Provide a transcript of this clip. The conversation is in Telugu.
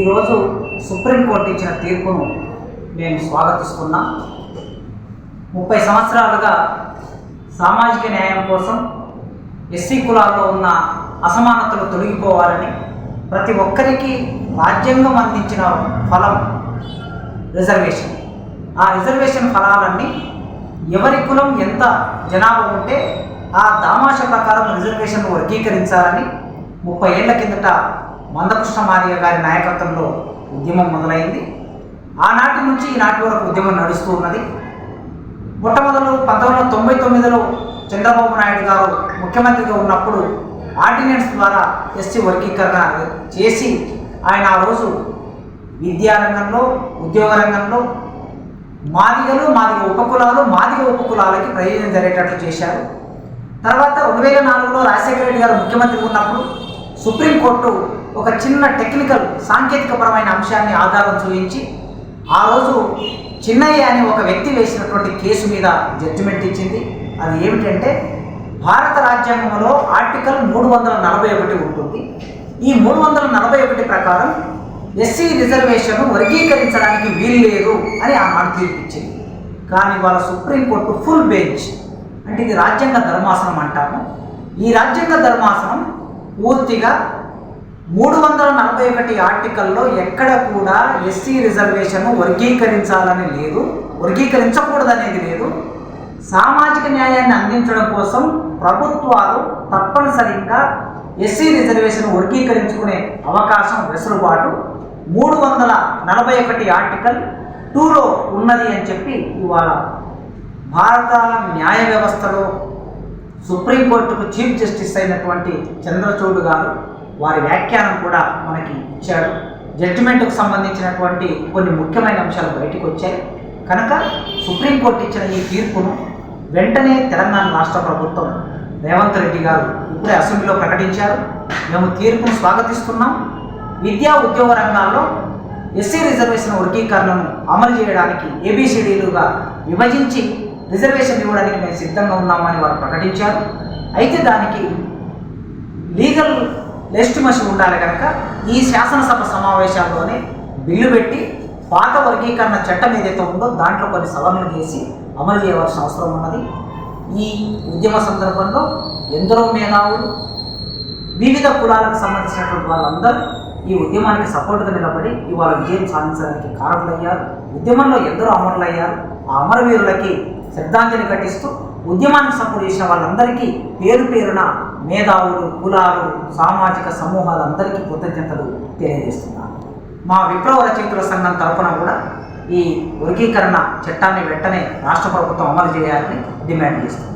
ఈరోజు సుప్రీంకోర్టు ఇచ్చిన తీర్పును మేము స్వాగతిస్తున్నాం. ముప్పై సంవత్సరాలుగా సామాజిక న్యాయం కోసం ఎస్సీ కులాల్లో ఉన్న అసమానతలు తొలగిపోవాలని ప్రతి ఒక్కరికి రాజ్యాంగం అందించిన ఫలం రిజర్వేషన్. ఆ రిజర్వేషన్ ఫలాలన్నీ ఎవరి కులం ఎంత జనాభా ఉంటే ఆ దామాష ప్రకారం రిజర్వేషన్ వర్గీకరించాలని ముప్పై ఏళ్ళ కిందట మందకృష్ణ మాదిగ గారి నాయకత్వంలో ఉద్యమం మొదలైంది. ఆనాటి నుంచి ఈనాటి వరకు ఉద్యమం నడుస్తూ ఉన్నది. మొట్టమొదలు పంతొమ్మిది వందల తొంభై తొమ్మిదిలో చంద్రబాబు నాయుడు గారు ముఖ్యమంత్రిగా ఉన్నప్పుడు ఆర్డినెన్స్ ద్వారా ఎస్సీ వర్గీకరణ చేసి ఆయన ఆ రోజు విద్యారంగంలో ఉద్యోగ రంగంలో మాదిగలు మాదిగ ఉపకులాలు మాదిగ ఉపకులాలకి ప్రయోజనం జరిగేటట్లు చేశారు. తర్వాత రెండు వేల నాలుగులో రాజశేఖర రెడ్డి గారు ముఖ్యమంత్రి ఉన్నప్పుడు సుప్రీంకోర్టు ఒక చిన్న టెక్నికల్ సాంకేతికపరమైన అంశాన్ని ఆధారం చూపించి ఆ రోజు చిన్నయ్య అని ఒక వ్యక్తి వేసినటువంటి కేసు మీద జడ్జిమెంట్ ఇచ్చింది. అది ఏమిటంటే భారత రాజ్యాంగంలో ఆర్టికల్ మూడు వందల నలభై ఒకటి ఉంటుంది. ఈ మూడు వందల నలభై ఒకటి ప్రకారం ఎస్సీ రిజర్వేషన్ వర్గీకరించడానికి వీలు లేదు అని ఆ మాట తీర్పిచ్చింది కానీ వాళ్ళ సుప్రీంకోర్టు ఫుల్ బెంచ్ అంటే ఇది రాజ్యాంగ ధర్మాసనం అంటాము. ఈ రాజ్యాంగ ధర్మాసనం పూర్తిగా మూడు వందల నలభై ఒకటి ఆర్టికల్లో ఎక్కడ కూడా ఎస్సీ రిజర్వేషన్ వర్గీకరించాలని లేదు వర్గీకరించకూడదనేది లేదు. సామాజిక న్యాయాన్ని అందించడం కోసం ప్రభుత్వాలు తప్పనిసరిగా ఎస్సీ రిజర్వేషన్ వర్గీకరించుకునే అవకాశం వెసులుబాటు. మూడు వందల నలభై ఒకటి ఆర్టికల్ టూలో ఉన్నది అని చెప్పి ఇవాళ భారత న్యాయ వ్యవస్థలో సుప్రీంకోర్టుకు చీఫ్ జస్టిస్ అయినటువంటి చంద్రచూడ్ గారు వారి వ్యాఖ్యానం కూడా మనకి ఇచ్చాడు. జడ్జిమెంట్కు సంబంధించినటువంటి కొన్ని ముఖ్యమైన అంశాలు బయటకు వచ్చాయి. కనుక సుప్రీంకోర్టు ఇచ్చిన ఈ తీర్పును వెంటనే తెలంగాణ రాష్ట్ర ప్రభుత్వం రేవంత్ రెడ్డి గారు ఇప్పుడే అసెంబ్లీలో ప్రకటించారు. మేము తీర్పును స్వాగతిస్తున్నాం. విద్యా ఉద్యోగ రంగాల్లో ఎస్సీ రిజర్వేషన్ వర్గీకరణను అమలు చేయడానికి ఏబీసీడీలుగా విభజించి రిజర్వేషన్ ఇవ్వడానికి మేము సిద్ధంగా ఉన్నామని వారు ప్రకటించారు. అయితే దానికి లీగల్ లెస్టిమేషన్ ఉండాలి కనుక ఈ శాసనసభ సమావేశాల్లోనే బిల్లు పెట్టి పాత వర్గీకరణ చట్టం ఏదైతే ఉందో దాంట్లో కొన్ని సవరణలు చేసి అమలు చేయవలసిన అవసరం ఉన్నది. ఈ ఉద్యమ సందర్భంలో ఎందరో మేధావులు వివిధ కులాలకు సంబంధించినటువంటి వాళ్ళందరూ ఈ ఉద్యమానికి సపోర్ట్గా నిలబడి ఇవాళ విజయం సాధించడానికి కారకులయ్యారు. ఉద్యమంలో ఎందరో అమరులయ్యారు. ఆ అమరవీరులకి శ్రద్ధాంజలి ఘటిస్తూ ఉద్యమానికి సపోర్ట్ చేసిన వాళ్ళందరికీ పేరు పేరున మేధావులు కులాలు సామాజిక సమూహాలందరికీ కృతజ్ఞతలు తెలియజేస్తున్నాను. మా విప్లవ రచయితుల సంఘం తరపున కూడా ఈ వర్గీకరణ చట్టాన్ని వెంటనే రాష్ట్ర ప్రభుత్వం అమలు చేయాలని డిమాండ్ చేస్తుంది